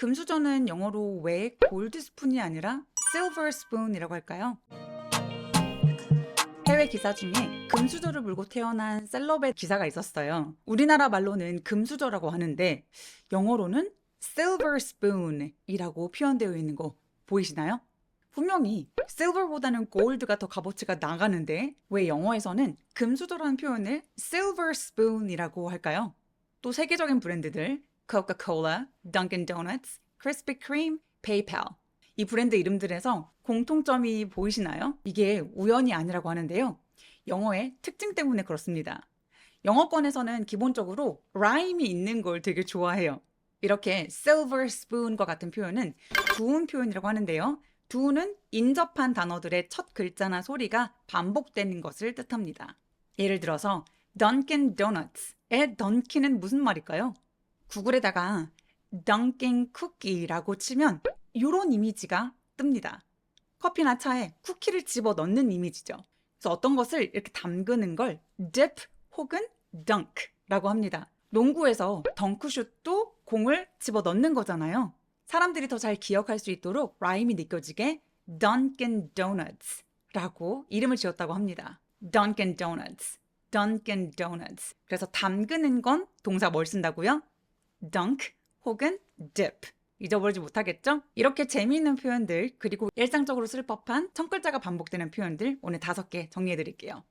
금수저는 영어로 왜 골드 스푼이 아니라 silver spoon이라고 할까요? 해외 기사 중에 금수저를 물고 태어난 셀럽의 기사가 있었어요. 우리나라 말로는 금수저라고 하는데 영어로는 silver spoon이라고 표현되어 있는 거 보이시나요? 분명히 silver보다는 gold가 더 값어치가 나가는데 왜 영어에서는 금수저라는 표현을 silver spoon이라고 할까요? 또 세계적인 브랜드들 코카콜라, Dunkin' Donuts, Krispy Kreme, PayPal 이 브랜드 이름들에서 공통점이 보이시나요? 이게 우연이 아니라고 하는데요. 영어의 특징 때문에 그렇습니다. 영어권에서는 기본적으로 라임이 있는 걸 되게 좋아해요. 이렇게 silver spoon과 같은 표현은 두음 표현이라고 하는데요. 두는 인접한 단어들의 첫 글자나 소리가 반복되는 것을 뜻합니다. 예를 들어서 Dunkin' Donuts의 던킨은 무슨 말일까요? 구글에다가 Dunkin' Cookie라고 치면 이런 이미지가 뜹니다. 커피나 차에 쿠키를 집어 넣는 이미지죠. 그래서 어떤 것을 이렇게 담그는 걸 dip 혹은 dunk라고 합니다. 농구에서 덩크슛도 공을 집어 넣는 거잖아요. 사람들이 더 잘 기억할 수 있도록 라임이 느껴지게 Dunkin' Donuts라고 이름을 지었다고 합니다. Dunkin' Donuts, Dunkin' Donuts. 그래서 담그는 건 동사 뭘 쓴다고요? Dunk 혹은 dip. 잊어버리지 못하겠죠? 이렇게 재미있는 표현들 그리고 일상적으로 쓸 법한 첫 글자가 반복되는 표현들 오늘 다섯 개 정리해 드릴게요.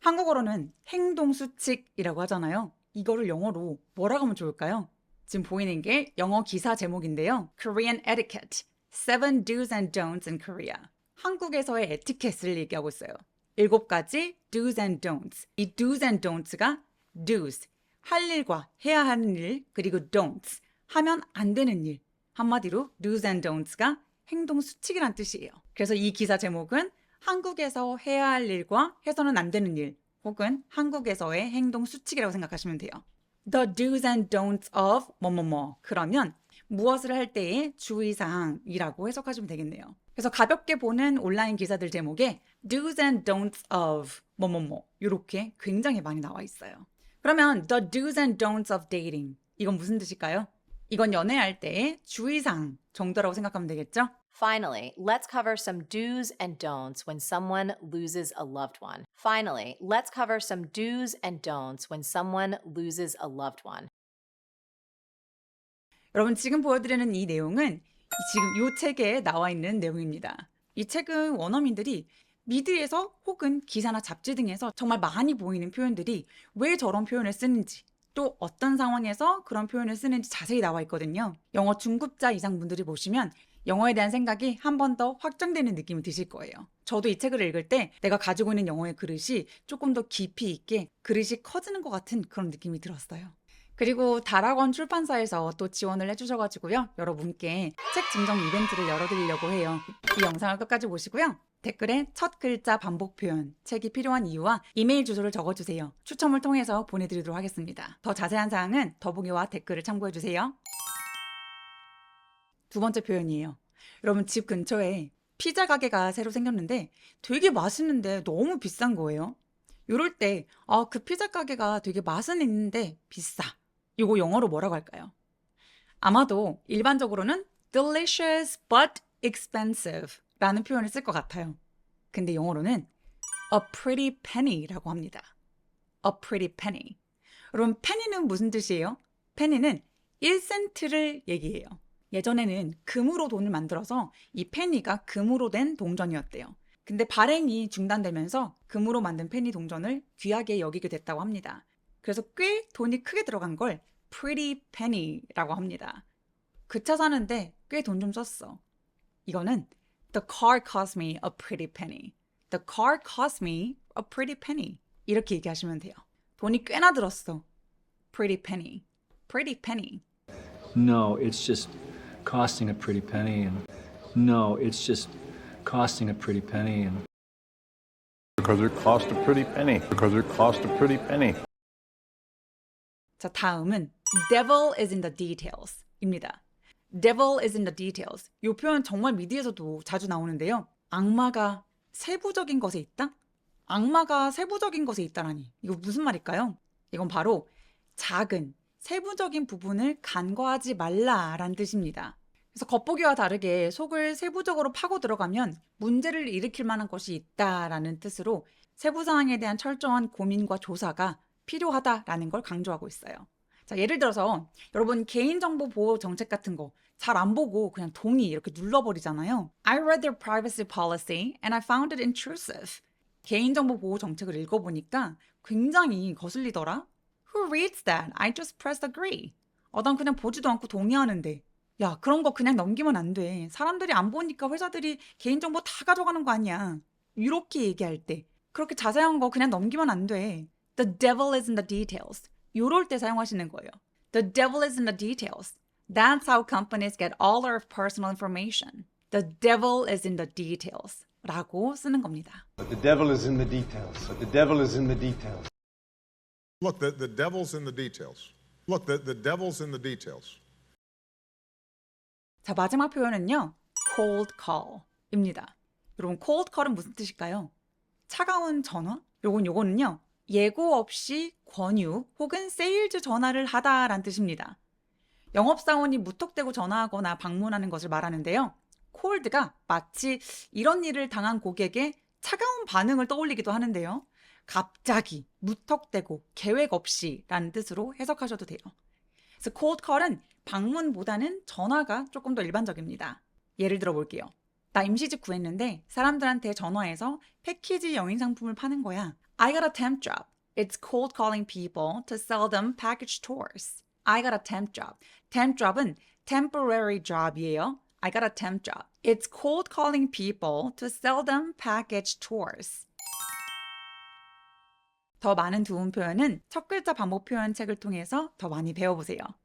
한국어로는 행동 수칙이라고 하잖아요. 이거를 영어로 뭐라고 하면 좋을까요? 지금 보이는 게 영어 기사 제목인데요. Korean Etiquette. Seven Do's and Don'ts in Korea. 한국에서의 에티켓을 얘기하고 있어요. 일곱 가지 do's and don'ts. 이 do's and don'ts가 do's, 할 일과 해야 하는 일, 그리고 don'ts, 하면 안 되는 일. 한마디로 do's and don'ts가 행동 수칙이란 뜻이에요. 그래서 이 기사 제목은 한국에서 해야 할 일과 해서는 안 되는 일, 혹은 한국에서의 행동 수칙이라고 생각하시면 돼요. The do's and don'ts of 뭐뭐뭐. 그러면 무엇을 할 때의 주의사항이라고 해석하시면 되겠네요. 그래서 가볍게 보는 온라인 기사들 제목에 do's and don'ts of 뭐뭐뭐 이렇게 굉장히 많이 나와 있어요. 그러면 the do's and don'ts of dating 이건 무슨 뜻일까요? 이건 연애할 때의 주의사항 정도라고 생각하면 되겠죠? Finally, let's cover some do's and don'ts when someone loses a loved one. Finally, let's cover some do's and don'ts when someone loses a loved one. 여러분 지금 보여드리는 이 내용은 지금 이 책에 나와 있는 내용입니다. 이 책은 원어민들이 미드에서 혹은 기사나 잡지 등에서 정말 많이 보이는 표현들이 왜 저런 표현을 쓰는지 또 어떤 상황에서 그런 표현을 쓰는지 자세히 나와 있거든요. 영어 중급자 이상 분들이 보시면 영어에 대한 생각이 한 번 더 확장되는 느낌이 드실 거예요. 저도 이 책을 읽을 때 내가 가지고 있는 영어의 그릇이 조금 더 깊이 있게 그릇이 커지는 것 같은 그런 느낌이 들었어요. 그리고 다락원 출판사에서 또 지원을 해주셔가지고요. 여러분께 책 증정 이벤트를 열어드리려고 해요. 이 영상을 끝까지 보시고요. 댓글에 첫 글자 반복 표현, 책이 필요한 이유와 이메일 주소를 적어주세요. 추첨을 통해서 보내드리도록 하겠습니다. 더 자세한 사항은 더보기와 댓글을 참고해주세요. 두 번째 표현이에요. 여러분 집 근처에 피자 가게가 새로 생겼는데 되게 맛있는데 너무 비싼 거예요. 이럴 때, 아, 그 피자 가게가 되게 맛은 있는데 비싸. 이거 영어로 뭐라고 할까요? 아마도 일반적으로는 delicious but expensive 라는 표현을 쓸 것 같아요. 근데 영어로는 a pretty penny라고 합니다. a pretty penny. 여러분, penny는 무슨 뜻이에요? penny는 1센트를 얘기해요. 예전에는 금으로 돈을 만들어서 이 페니가 금으로 된 동전이었대요. 근데 발행이 중단되면서 금으로 만든 페니 동전을 귀하게 여기게 됐다고 합니다. 그래서 꽤 돈이 크게 들어간 걸 pretty penny라고 합니다. 그 차 사는데 꽤 돈 좀 썼어. 이거는 the car cost me a pretty penny. the car cost me a pretty penny. 이렇게 얘기하시면 돼요. 돈이 꽤나 들었어. pretty penny. pretty penny. No, it's just costing a pretty penny. And no, it's just costing a pretty penny. And Because it cost a pretty penny. Because it cost a pretty penny. 자, 다음은 devil is in the details 입니다. Devil is in the details. 이 표현 정말 미디에서도 자주 나오는데요. 악마가 세부적인 것에 있다? 악마가 세부적인 것에 있다라니. 이거 무슨 말일까요? 이건 바로 작은, 세부적인 부분을 간과하지 말라라는 뜻입니다. 그래서 겉보기와 다르게 속을 세부적으로 파고 들어가면 문제를 일으킬 만한 것이 있다라는 뜻으로 세부 사항에 대한 철저한 고민과 조사가 필요하다라는 걸 강조하고 있어요. 자, 예를 들어서 여러분 개인정보 보호 정책 같은 거 잘 안 보고 그냥 동의 이렇게 눌러버리잖아요. I read their privacy policy and I found it intrusive. 개인정보 보호 정책을 읽어보니까 굉장히 거슬리더라. Who reads that? I just pressed agree. 어, 난 그냥 보지도 않고 동의하는데. 야, 그런 거 그냥 넘기면 안 돼. 사람들이 안 보니까 회사들이 개인정보 다 가져가는 거 아니야. 이렇게 얘기할 때. 그렇게 자세한 거 그냥 넘기면 안 돼. The devil is in the details. 요럴 때 사용하시는 거예요. The devil is in the details. That's how companies get all our personal information. The devil is in the details. 라고 쓰는 겁니다. But the devil is in the details. But the devil is in the details. Look, the, the devil's in the details. Look, the, the devil's in the details. 자, 마지막 표현은요. cold call입니다. 여러분, cold call은 무슨 뜻일까요? 차가운 전화? 요건 요거는요. 예고 없이 권유 혹은 세일즈 전화를 하다라는 뜻입니다. 영업사원이 무턱대고 전화하거나 방문하는 것을 말하는데요. cold가 마치 이런 일을 당한 고객의 차가운 반응을 떠올리기도 하는데요. 갑자기, 무턱대고, 계획 없이 라는 뜻으로 해석하셔도 돼요. 그래서 cold call은 방문보다는 전화가 조금 더 일반적입니다. 예를 들어 볼게요. 나 임시직 구했는데 사람들한테 전화해서 패키지 여행 상품을 파는 거야. I got a temp job. It's cold calling people to sell them package tours. I got a temp job. temp job은 temporary job이에요. I got a temp job. It's cold calling people to sell them package tours. 더 많은 도움 표현은 첫 글자 반복 표현 책을 통해서 더 많이 배워보세요. 바이바이!